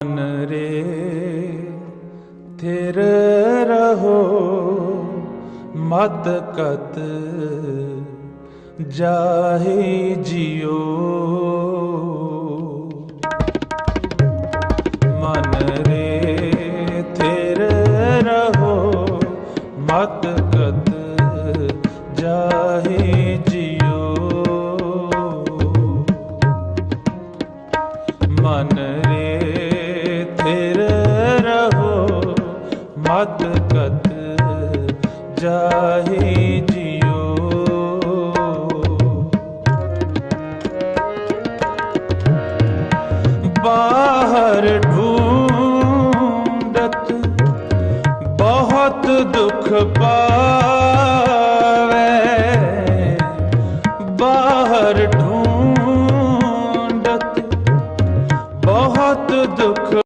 ਮਨ ਰੇ, ਥਿਰ ਰਹੋ ਮਤ ਕਤ ਜਾਹੇ ਜਿਉ। ਮਨ ਰੇ, ਥਿਰ ਰਹੋ ਮਤ ਕਤ ਜਾਹੇ ਜਿਉ। ਮਨ ਰੇ ਫਿਰ ਰਹੋ ਮਤ ਕਤ ਜਾਹੀ ਜਿਓ ਬਾਹਰ ਢੂੰਡਤ ਬਹੁਤ ਦੁੱਖ ਪਾਵੇ। ਬਾਹਰ ਢੂੰਡਤ ਬਹੁਤ ਦੁੱਖ